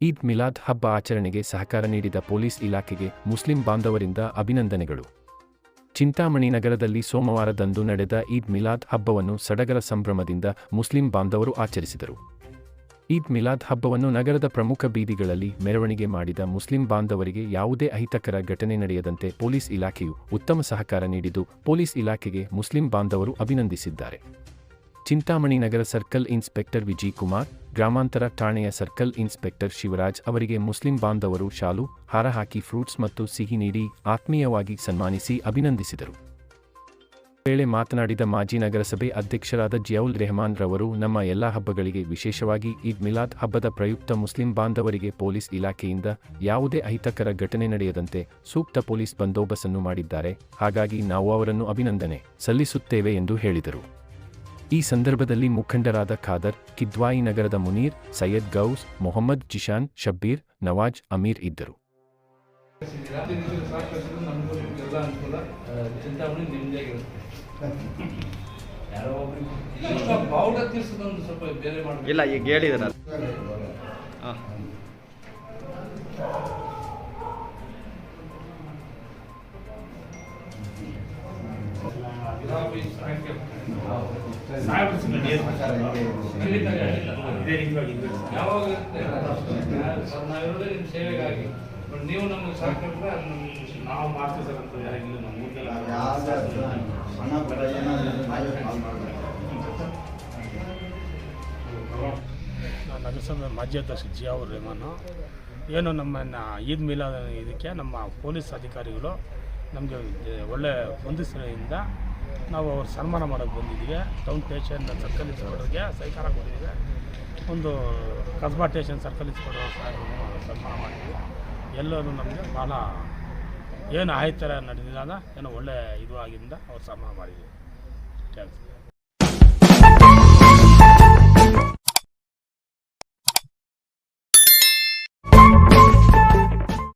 ಈದ್ ಮಿಲಾದ್ ಹಬ್ಬ ಆಚರಣೆಗೆ ಸಹಕಾರ ನೀಡಿದ ಪೊಲೀಸ್ ಇಲಾಖೆಗೆ ಮುಸ್ಲಿಂ ಬಾಂಧವರಿಂದ ಅಭಿನಂದನೆಗಳು. ಚಿಂತಾಮಣಿ ನಗರದಲ್ಲಿ ಸೋಮವಾರದಂದು ನಡೆದ ಈದ್ ಮಿಲಾದ್ ಹಬ್ಬವನ್ನು ಸಡಗರ ಸಂಭ್ರಮದಿಂದ ಮುಸ್ಲಿಂ ಬಾಂಧವರು ಆಚರಿಸಿದರು. ಈದ್ ಮಿಲಾದ್ ಹಬ್ಬವನ್ನು ನಗರದ ಪ್ರಮುಖ ಬೀದಿಗಳಲ್ಲಿ ಮೆರವಣಿಗೆ ಮಾಡಿದ ಮುಸ್ಲಿಂ ಬಾಂಧವರಿಗೆ ಯಾವುದೇ ಅಹಿತಕರ ಘಟನೆ ನಡೆಯದಂತೆ ಪೊಲೀಸ್ ಇಲಾಖೆಯು ಉತ್ತಮ ಸಹಕಾರ ನೀಡಿದ್ದು ಪೊಲೀಸ್ ಇಲಾಖೆಗೆ ಮುಸ್ಲಿಂ ಬಾಂಧವರು ಅಭಿನಂದಿಸಿದ್ದಾರೆ. ಚಿಂತಾಮಣಿ ನಗರ ಸರ್ಕಲ್ ಇನ್ಸ್ಪೆಕ್ಟರ್ ವಿಜಯ್ ಕುಮಾರ್ ಗ್ರಾಮಾಂತರ ಠಾಣೆಯ ಸರ್ಕಲ್ ಇನ್ಸ್ಪೆಕ್ಟರ್ ಶಿವರಾಜ್ ಅವರಿಗೆ ಮುಸ್ಲಿಂ ಬಾಂಧವರು ಶಾಲು, ಹಾರ ಹಾಕಿ ಫ್ರೂಟ್ಸ್ ಮತ್ತು ಸಿಹಿ ನೀಡಿ ಆತ್ಮೀಯವಾಗಿ ಸನ್ಮಾನಿಸಿ ಅಭಿನಂದಿಸಿದರು. ವೇಳೆ ಮಾತನಾಡಿದ ಮಾಜಿ ನಗರಸಭೆ ಅಧ್ಯಕ್ಷರಾದ ಜಿಯೌಲ್ ರೆಹಮಾನ್ ರವರು, ನಮ್ಮ ಎಲ್ಲಾ ಹಬ್ಬಗಳಿಗೆ ವಿಶೇಷವಾಗಿ ಈದ್ ಮಿಲಾದ್ ಹಬ್ಬದ ಪ್ರಯುಕ್ತ ಮುಸ್ಲಿಂ ಬಾಂಧವರಿಗೆ ಪೊಲೀಸ್ ಇಲಾಖೆಯಿಂದ ಯಾವುದೇ ಅಹಿತಕರ ಘಟನೆ ನಡೆಯದಂತೆ ಸೂಕ್ತ ಪೊಲೀಸ್ ಬಂದೋಬಸ್ತನ್ನು ಮಾಡಿದ್ದಾರೆ, ಹಾಗಾಗಿ ನಾವು ಅವರನ್ನು ಅಭಿನಂದನೆ ಸಲ್ಲಿಸುತ್ತೇವೆ ಎಂದು ಹೇಳಿದರು. ಈ ಸಂದರ್ಭದಲ್ಲಿ ಮುಖಂಡರಾದ ಖಾದರ್ ಕಿದ್ವಾಯಿ ನಗರದ ಮುನೀರ್ ಸೈಯದ್ ಗೌಸ್ ಮೊಹಮ್ಮದ್ ಜಿಶಾನ್ ಶಬ್ಬೀರ್ ನವಾಜ್ ಅಮೀರ್ ಇದ್ದರು. ಸಾಕಷ್ಟು ನಮಗೂ ಸೇವೆಗಾಗಿ ಬಟ್ ನೀವು ನಮಗೆ. ನಾವು ಮಾಜಿ ಅಧ್ಯಕ್ಷ ಜಿಯಾವುರ್ ರೆಹಮಾನು ಏನು ನಮ್ಮನ್ನು ಈದ್ ಮಿಲಾದ ಇದಕ್ಕೆ ನಮ್ಮ ಪೊಲೀಸ್ ಅಧಿಕಾರಿಗಳು ನಮಗೆ ಒಳ್ಳೆ ಹೊಂದಿಸಿದಿಂದ ನಾವು ಅವ್ರ ಸನ್ಮಾನ ಮಾಡೋಕ್ಕೆ ಬಂದಿದ್ದೀವಿ. ಟೌನ್ ಸ್ಟೇಷನ್ ಸರ್ಕಲ್ ಇಸ್ಕೊಡೋರಿಗೆ ಸಹಕಾರ ಕೊಟ್ಟಿದ್ದೀವಿ. ಒಂದು ಕಸ್ಬಾ ಸ್ಟೇಷನ್ ಸರ್ಕಲ್ ಇನ್ಸ್ಪೆಕ್ಟರ್ ಸನ್ಮಾನ ಮಾಡಿದ್ವಿ ಎಲ್ಲರೂ ನಮಗೆ ಭಾಳ ಏನು ಆಯ್ತರ ನಡೆದಿಲ್ಲ ಏನೋ ಒಳ್ಳೆ ಇದು ಆಗಿಂದ ಅವ್ರು ಸನ್ಮಾನ ಮಾಡಿದ್ವಿ ಥ್ಯಾಂಕ್ಸ್